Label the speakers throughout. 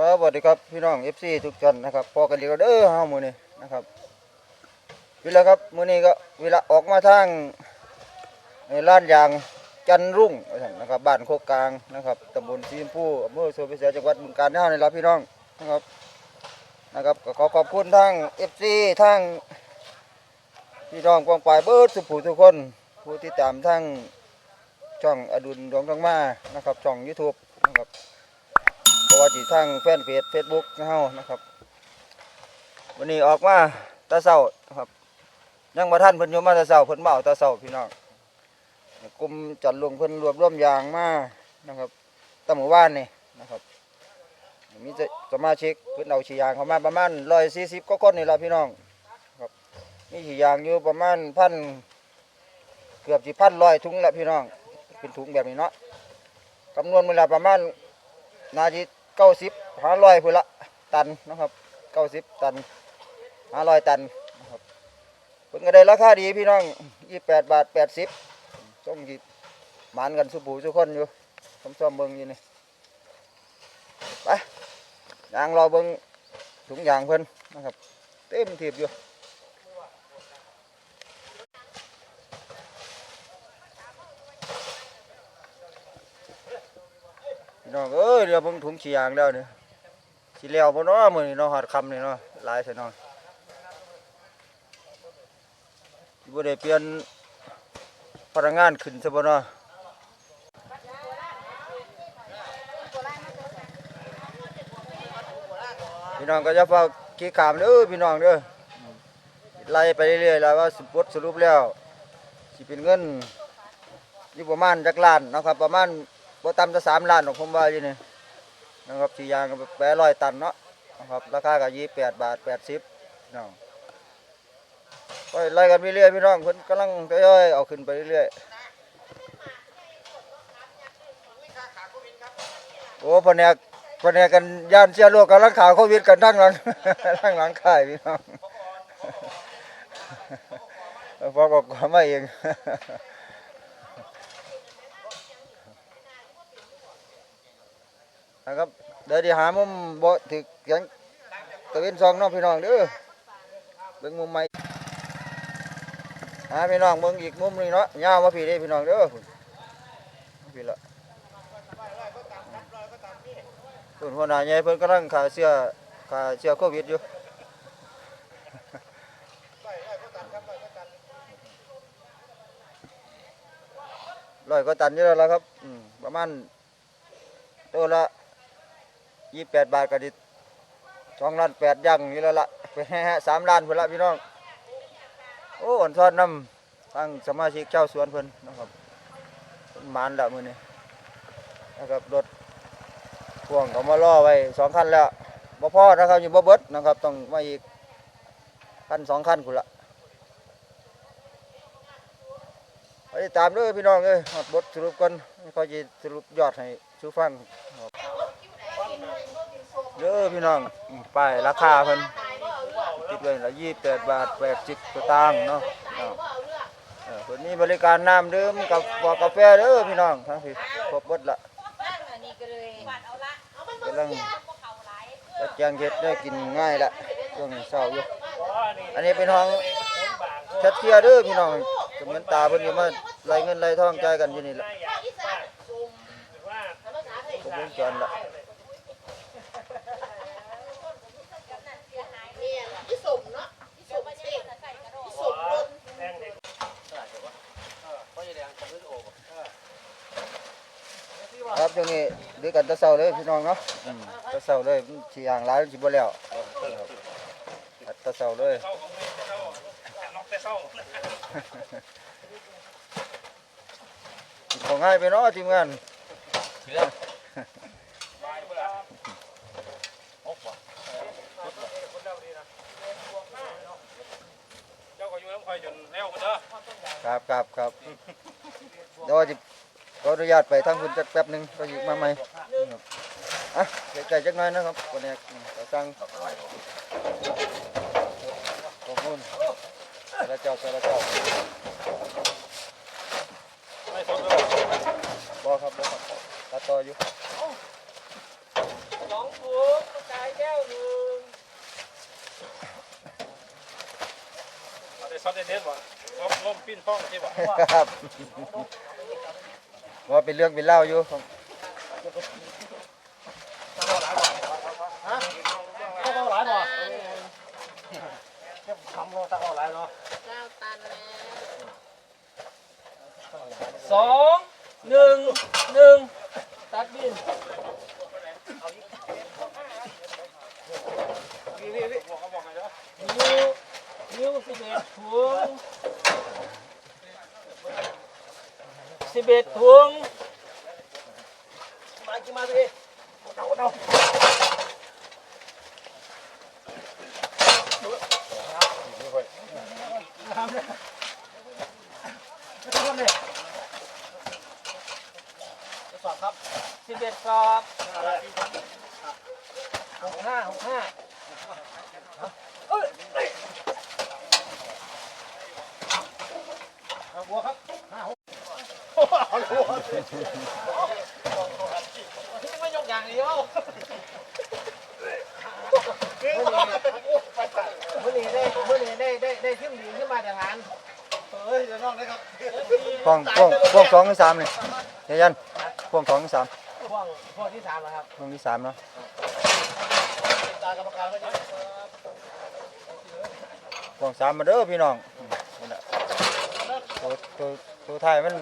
Speaker 1: ครับสวัสดีครับพี่น้อง FC ทุกท่านนะครับพอกันดีก็เด้อเฮามือนี้นะครับเวลาครับมือนี้ก็เวลาออกมาทางเอ่อร้านยางจันรุ่งนะครับบ้านโคกกลางนะครับตำบลสีชมพูอำเภอโซเปเสียจังหวัดบึงกาฬเฮานี่ล่ะพี่น้องนะครับนะครับก็ขอขอบคุณทาง FC ทางพี่น้องกองปลายเบิร์ดสุผู้ทุกคนผู้ที่ตามทางช่องอดุลดวงทองมานะครับช่อง YouTube นะครับ ว่าที่ทางแฟนเพจเฟซบุ๊กเฮานะครับ วันนี้ออกมาตาเศร้าครับยังมาท่านเพิ่นอยู่มาตาเศร้าเพิ่นเมาตาเศร้าพี่น้องกลุ่มจัดลงเพิ่นรวบรวมยางมานะครับตั้งหมู่บ้านนี่นะครับมีสมาชิกเพิ่นเอาฉียางเข้ามาประมาณ140กว่าคนนี่ละพี่น้องครับมีฉียางอยู่ประมาณพันเกือบสิพันร้อยถุงละพี่น้องเป็นถุงแบบนี้เนาะคำนวณเวลาประมาณนาที เก้าสิบห้าร้อยพุ่นละตันนะครับเก้าสิบตันห้าร้อยตันนะครับเพิ่นก็ได้ราคาดีพี่น้องยี่แปดบาทแปดสิบต้องหยิบหมานกันสุบูสุคนอยู่ซ้อมๆเบิ่งอยู่นี่ไปยางรอเบิ้งถุงยางเพิ่นนะครับ เต็มทีบอยู่ พี่น้องเอ้ยเดี๋ยวเบิ่งถุงขี้ยางแล้วเนี่ยสิแล้วบ่เนาะมื้อนี้เนาะฮอดคำนี่เนาะหลายซะเนาะสิบ่ได้เปลี่ยนพนักงานขึ้นซะบ่เนาะพี่น้องก็จะเฝ้าขี้ขามเด้อพี่น้องเด้อไล่ไปเรื่อยๆแล้วว่าสิบสรุปแล้วสิเป็นเงินอยู่ประมาณจักล้านนะครับประมาณ บ่ต่ำจะสามล้านหรอกผมว่าอยู่นี่นะครับสียางก็แปดร้อยตันเนาะนะครับราคาก็ยี่แปดบาทแปดสิบเนาะก็ไล่กันไปเรื่อยพี่น้องเพิ่นกำลังทยอยเอาขึ้นไปเรื่อยๆโอ้แผนกแผนกกันย่านเชื้อโรคกำลังข่าวโควิดกันทั้งหลังทั้งหลังค่ายพี่น้องพอบอกความมาเอง นะครับเดี๋ยวที่หามุมบ่ถึกเสียงตะเวนซองน้องพี่น้องเด้อเบิ่งมุมใหม่หาพี่น้องเบิ่งอีกมุมหนึงเนาะยาวมาพี่เด้พี่น้องเด้อพี่ละส่วนหัวหน้าใหญ่เพิ่นกำลังขาเสื้อขาเสื้อโควิดอยู่ร้อยก็ตันอยู่แล้วครับประมาณตัวละ ยี่แปดบาทก็ดิสองล้านแปดยังอยู่แล้วละไปแห่สามล้านเพิ่นละพี่น้อง โอ้อ่อนทอดน้ำทางสมาชิกเจ้าสวนเพิ่นนะครับเพิ่นหมานละมือนี้นะครับรถพ่วงเขามาล่อไว้สองคันแล้วบ่พอนะครับอยู่บ่เบิดนะครับต้องมาอีกคันสองคันคุณละไปตามด้วยพี่น้องเอ้ยฮอดบทสรุปกันเขาจะสรุปยอดให้ชูฟังครับ เด้อพี่น้องอืมป้ายราคาเพิ่นติดไว้ละยี่แปดบาทแปดสิบตางค์เนาะเนาะเออเพิ่นมีบริการน้ำดื่มกับบอกกาแฟเด้อพี่น้องทั้งที่ครบเบิดละ
Speaker 2: อันนี้ก็เลย
Speaker 1: กำลังจัดแจงเฮ็ดได้กินง่ายละช่วงนี้เช้าอยู่อันนี้เป็นห้องชัดเทียเด้อพี่น้องเหมือนตาเพิ่นอยู่มาไล่เงินไล่ทองใจกันอยู่นี่ละครบวงจรละ
Speaker 2: ที่สมเนาะที่สมเด็กที่สมลน
Speaker 1: ครับช่วง นี้เดือกันแตะเสาเลยพี่น้องเนาะอืมแตะเสาเลยสีอ่างร้ายสิบ่แล้วครับแตะเสาเลยของง่ายไปเนาะทีมงาน
Speaker 3: เจ้าก็อยู่น้ำคอยจนแล้วกันเด้อ
Speaker 1: ครับครับครับเดี๋ยวจะ ขออนุญาตไปทางคุณจักแป๊บหนึงก็อยู่มาใหม่ครับอะใกล้ๆจักหน่อยนะครับวันนี้ก็สั่งขอบคุณสารเจ้าสารเจ้า
Speaker 3: ไม่สนเลย
Speaker 1: บ่ครับบ่ครับตัดต่ออยู่
Speaker 3: สองถุง
Speaker 4: แก้วหนึ่ง
Speaker 3: เอาได้ซอสเด็ดๆบ่ล้มล้มปิ้นท้องที่บ่
Speaker 1: ครับ ว่าเป็นเรื่องเป็นเล่าอยู่
Speaker 4: ตาหลายหน่อยทำเราต้องเอาหลายเนาะ
Speaker 2: เก้าตันแล้ว
Speaker 4: สองหนึ่งหนึ่งตัดบินนิ้วนิ้วสิบเอ็ดถุง สิบเอ็ดถุงมากินมาสิเอาเอาสอบครับสิบเอ็ดสอบหกห้าหกห้าบัวครับ ไม่ยกอย่างเดียวมื่อนี้ได้มื่อนี้ได้ได้ได้ทีมดีขึ้นมาจากงานเฮ้ยจะน้องได้ครับ
Speaker 1: พวงพวงพวงสองหรือสามเดี๋ยวยันพ่วงสองหรือสาม
Speaker 4: พ่วกพวกที่สามแล้วครับ
Speaker 1: พ่วงที่สามเนาะ
Speaker 4: ตากรรมการไม่ใช่
Speaker 1: พวงสามมาเด้อพี่น้องตัวตัวตัวท้ายมัน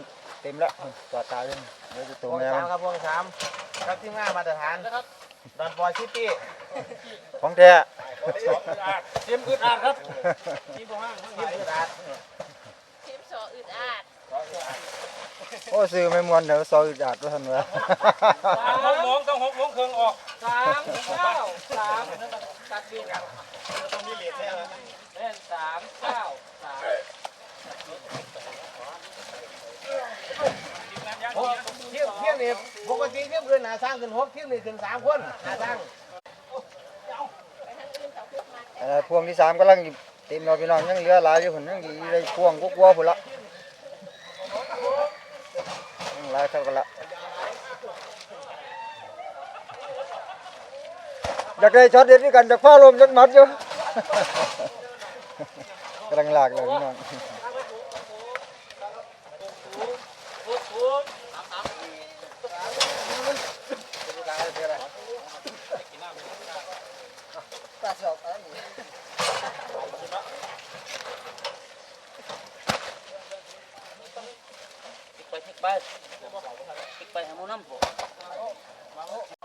Speaker 1: เต็มแล้วจอดตายเลยเดี๋ยวจะ
Speaker 4: พ
Speaker 1: ตัว
Speaker 4: วก
Speaker 1: แม่
Speaker 4: สา
Speaker 1: มั
Speaker 4: ม
Speaker 1: น
Speaker 4: ครับพวกสามครับทีมงานมาตรฐานนะครับดอนบอยซิตี้
Speaker 1: ของแท้
Speaker 4: ทีมอึดอัดครับทีมบ่ห้างทีมอึดอัด
Speaker 2: ทีมสออึดอัด
Speaker 1: โอ้ซื้อไม่มวนเดี๋ยวซอยจัดว่าทันวะ
Speaker 3: หกโมงต้องหกโมงครึ่งออก
Speaker 4: สามเก้าสามตัดบินเล่นสามเก้าสามเที่ยวเที่ยวนี่ ปกติเที่ยวคืนหาสร้างขึ้นหกที่ยวนี่ขึ้นสามคนหาสร้าง
Speaker 1: เอ่อพวงที่สามกำลังเต็มเราพี่น้องยังเหลือหลายอยู่คนยังอีได้พวงกุ๊กวัวพุ่นละยังหลายเท่ากันละอยากได้ช็อตเด็ดด้วยกันจากฟ้าลมจักหมัดอยู่ กำลังหลากเลยพี่น้อง
Speaker 5: ไปทิกไปทิกไปหาหมูน้ำ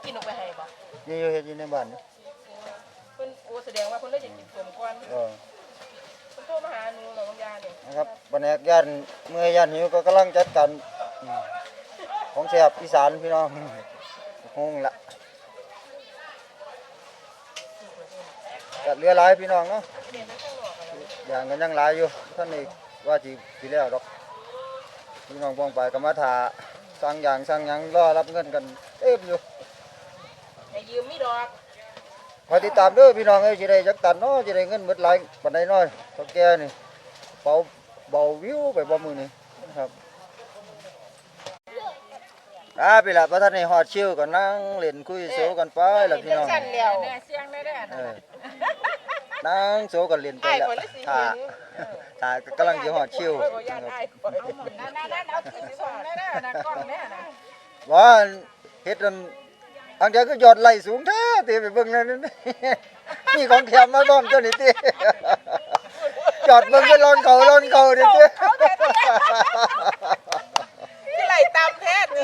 Speaker 2: กินออกไปให้บ่
Speaker 1: นี่อยู่เฮ็ดอยู่ในบ้านนี่
Speaker 2: เพิ่นโอ้แสดงว่าเพิ่นเลยอยากกินสมก่อน
Speaker 1: เออ
Speaker 2: เพิ่นโทรมาหาหนูแล้วบางยาเนี่ย
Speaker 1: นะครับบรรยากาศเมื่อยานหิวก็กำลังจัดการของแซ่บอีสานพี่น้องคงละ จัดเรือหลายพี่น้องเนาะอย่างกันยังหลายอยู่ท่านนี่ว่าจีปีแล้วดอกพี่น้องปองไปก็มาถ่าสั่งอย่างสั่งหยังรอรับเงินกันเต็มอยู่
Speaker 2: ให้ยืมมีดอก
Speaker 1: คอยติดตามเด้อพี่น้องเอ้ยจะได้จักตันเนาะจะได้เงินหมดหลายปานใดน้อยเท่าแก่นี่เบาเบาวิวไปบ่มือนี่นะครับ อ่าไปละประธานในฮอดชิวก็นั่งเล่นคุยโซกันไปล่ะพี่น้อง
Speaker 2: สั่นแล้วแน่เสียงได้แน่
Speaker 1: เออนั่งโซกันเล่นไป
Speaker 2: อ้าย
Speaker 1: ละ
Speaker 2: ข่อยเลยสิ
Speaker 1: ถ้า
Speaker 2: เห็น
Speaker 1: ถ้ากำลังสิฮอดชิว
Speaker 2: ข่อยบ่ย่านอ้ายข่อยนั่นๆๆเอาทีมส่งแน่ๆนะกล้องแน่นะ
Speaker 1: ว่าเฮ็ดอันอันเดียวก็ยอดไหลสูงแท้ติไปเบิ่งนั่นนี่ของแถมมาบ้อมเจ้านี่ติจอดเบิ่งก็ลอนเขาลอนเขาเด้อติ
Speaker 2: ที่ไหลตาม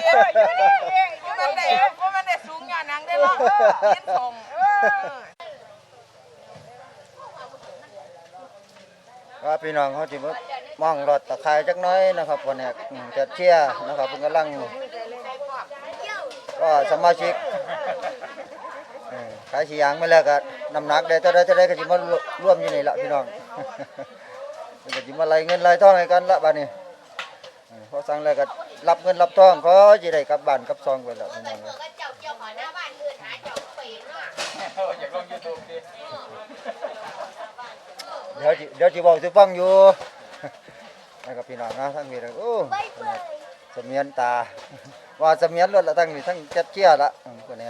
Speaker 2: แท้เดียวอยู่นี่เอยู่นั่นแหละเพรามันได้สูงงานนังได้เนาะกินส่งเออ
Speaker 1: ว่าพี่น้องเขาสิมมองรถตะไคร้จักหน้อยนะครับวันนี้อืมจะเชี่ยนะครับเพิ่นกำลังก็สมาชิกเออขายสียางไมาแล้วก็น้ำหนักได้เท่าใดเท่าใดก็สิมาร่วมอยู่นี่ละพี่น้อง เพิ่นก็สิมาไล่เงินไล่ทองให้กันละบัดนี้เออพอสั่งแล้วก็ รับเงินรับทองเขาสิได้กลับบ้านกลับซองไปแล้วพี่น้องเอ้ย
Speaker 2: ก็เจ้าเจ้าขอหน้าบ้านอื่นหาเจ้าไปเนาะ
Speaker 3: อยากลองยูทูบดิ
Speaker 1: เดี๋ยวสิเดี๋ยวสิบอกสิฟังอยู่นะครับพี่น้องนะทั้งนี้นะโอ้เสมียนตา ว่าเสมียนรถละทั้งนี้ทั้งจัดเชียร์ละอืมคนนี้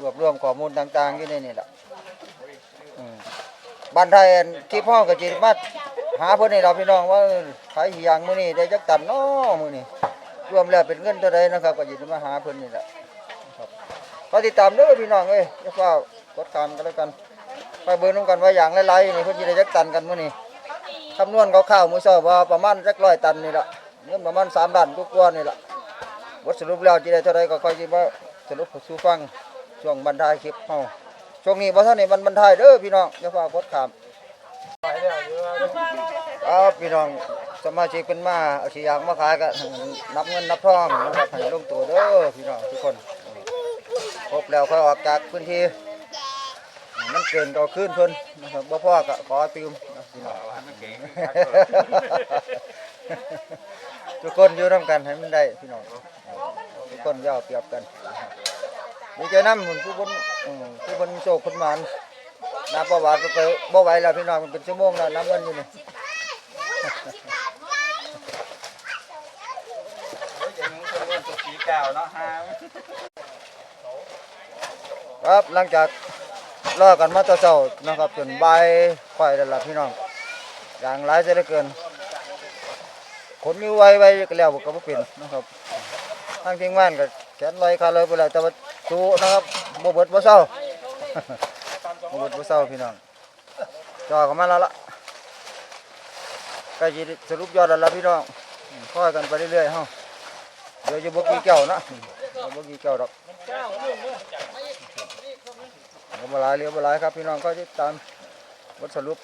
Speaker 1: รวบรวมข้อมูลต่างๆอยู่ในนี่แหละอืมบ้านไทยอันที่พ่อกับจีมา หาเพิ่นนี่เราพี่น้องว่าขายหยังมือนี้ได้จักตันเนาะมือนี้รวมแล้วเป็นเงินเท่าใดนะครับก็สิได้มาหาเพิ่อนนี่แหละครับก็ติดตามเด้อพี่น้องเอ้ยอย่าะกดตามกันแล้วกันไปเบิ่งนำกันว่าอย่างหลายๆนี่เพิ่นสิได้จักตันกันมือนี้คำนวณคร่าวๆมือเช้าว่าประมาณจักร้อยตันนี่ละเงินประมาณ3ล้านกว่านี่แหละบทสรุปแล้วจะได้เท่าไรก็ค่อยคิดว่าสรุปให้สู่ฟังช่วงบรรทายคลิปเฮาช่วงนี้บ่ทันได้มันบรรทายเด้อพี่น้องอย่าฟ้ากดข้าม ครับพี่น้องสมาชิกเป็นมาเอาสิอยากมาขายก็นับเงินนับทองนะครับให้ลงตัวเด้อพี่น้องทุกคนครบแล้วค่อยออกจากพื้นที่มันเกินก็ขึ้นเพิ่นนะครับบ่พ่อก็ขอติมพี่น้องทุกคนอยู่ร่วมกันให้มันได้พี่น้องทุกคนย่อเปรียบกันมีใจน้ำหุ่นผู้บนผู้บนโชคคนมาน น้ำประวัติไปบ่ไหวแล้วพี่น้องมันเป็นชั่วโมงแล้วน้ำเงินอยู่นี่ครับหลังจากรอกันมาแตะเช้านะครับจนใบค่อยแล้ละพี่น้องอย่างหลายจะได้เกินขนนิ้วไว้ไว้ก็แล้วก็บ่เป็นนะครับทางทีมงานก็แขนลอยขาเลยไปแล้วแต่ว่าสู้นะครับบ่เบิดบ่เศร้า บ่เบิดบ่เศร้าพี่น้องจอเข้ามาแล้วล่ะใกล้สิสรุปยอดแล้วล่ะพี่น้องอืมค่อยกันไปเรื่อยๆเฮาเดี๋ยวจะบ่กี่แก้วนะเดี๋ยวบ่กี่แก้วดอกเดี๋ยวบ่หลายเหลือบ่หลายครับพี่น้องก็ติดตามบทสรุป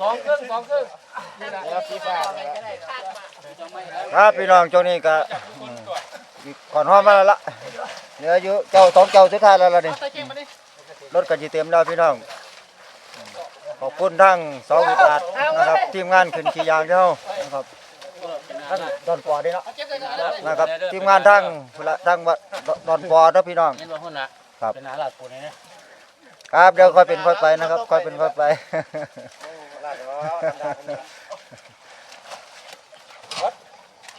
Speaker 4: สองครึ่งสองครึ่งนี่แหละแล้วสีฟ้า
Speaker 1: ครับพี่น้องช่วงนี้ก็อืมอีกก่อนห้อมมาแล้วละเหลืออยู่เจ้าสองเจ้าสุดท้ายแล้วล่ะนี่ รถก็จีเต็มแล้วพี่น้อง ขอบคุณทั้งเสาอุดอาดนะครับ ทีมงานขึ้นขี่ยางเจ้านะครับดอนปอดีเนาะนะครับทีมงานทั้งทั้งวัดดอนปอเนะพี่น้อง
Speaker 5: เห็นหนน่ะ
Speaker 1: ครับ
Speaker 5: เป็นอาหลาดปูนี่นะครับ
Speaker 1: เดี๋ยวค่อยเป็นค่อยไปนะครับค่อยเป็นค่อยไป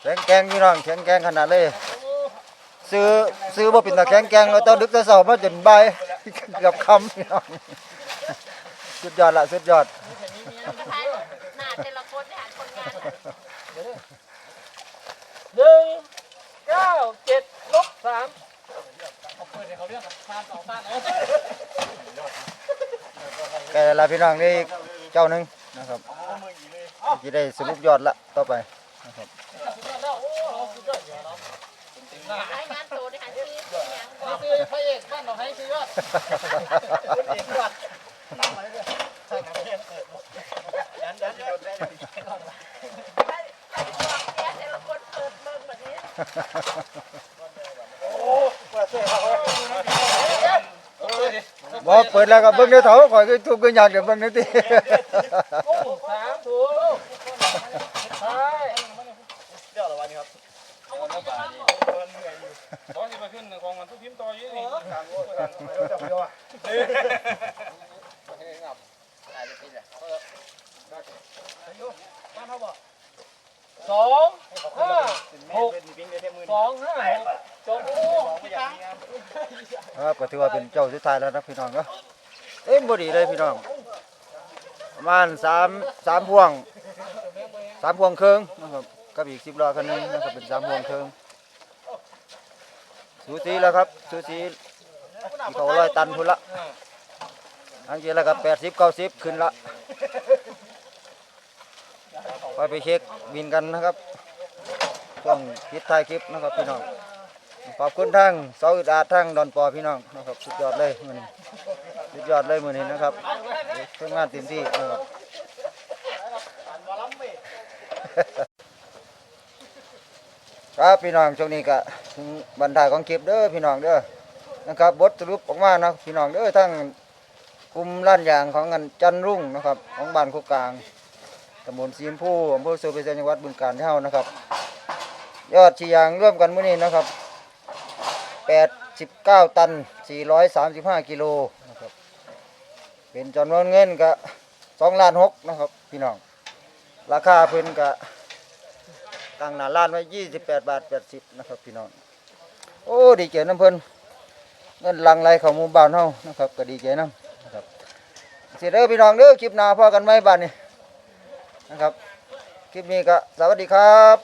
Speaker 1: แข็งแกงพี่น้องแข็งแกงขนาดเลยซื้อซื้อบ่เป็นตาแข็งแกร่งเราต้องดึกแต่เช้ามาจนบ่าย เกือบคำพี่น้องสุดยอดละสุดยอด
Speaker 2: หน้าแต่ละคนเนี่ยคนงาน
Speaker 4: หนึ่งเก้าเจ็ดลบสาม
Speaker 1: แกละพี่น้องนี่เจ้าหนึ่งนะครับจะได้สรุปยอดละต่อไปนะครับ
Speaker 2: ยังนี่
Speaker 4: คือพระเอกบ้านหนองไห้คือยอดคุณเอกยอด
Speaker 2: แต่ละคนเปิดเบิ่งแบบนี้
Speaker 1: บ่เปิดแล้วก็เบิ่งในเถาข่อยก็ทุบก็อยากเดี๋ยวเบิ่งในติ
Speaker 4: สามถูกใช่
Speaker 3: ตอนที่ มาขึ้นของมันทุกพิมพ์ต่ออยู่นี่
Speaker 4: สองห้าหกสองห้าหกจบ
Speaker 1: ครับก็ถือว่าเป็นเจ้าสุดท้ายแล้วนะพี่น้องเนาะเอ้ยบ่ดีเลยพี่น้องประมาณสามสามพวงสามพวงครึ่งนะครับกับอีกสิบล้อคันหนึงนะครับเป็นสามพวงครึ่ง สูสีแล้วครับสูสีที่เขาร้อยตันพุ่นละอันนี้แล้วก็แปดสิบเก้าสิบขึ้นละไปไปเช็คบินกันนะครับช่วงคิดถ่ายคลิปนะครับพี่น้องขอบคุณทั้งเสาอึดาทั้งดอนปอพี่น้องนะครับสุดยอดเลยมือนี้สุดยอดเลยมือนี้นะครับทำงานเต็มที่นะครับ ครับพี่น้องช่วงนี้ก็บรรทายของคลิปเด้อพี่น้องเด้อนะครับบทสรุปออกมานะพี่น้องเด้อทั้งกลุ่มล้านยางของงานจันรุ่งนะครับของบ้านโคกกลางตำบลสีมพูอำเภอสุริจังหวัดบึงกาฬเท่านะครับ ยอดชียางร่วมกันมื้อนี้นะครับ89 ตัน 435 กิโลนะครับเป็นจำนวนเงินก็2ล้าน6นะครับ พี่น้อง ราคาเพิ่นก็ ตั้งหน้าร้านไว้ยี่สิบแปดบาทแปดสิบนะครับพี่น้องโอ้ดีใจน้ำเพิ่นเงินหลังไหลของหมู่บ้านเฮานะครับก็ดีใจนํนะครับสิเด้อพี่น้องเด้อคลิปหน้าพอกันไหมบ้านนี้นะครับคลิปนี้ก็สวัสดีครับ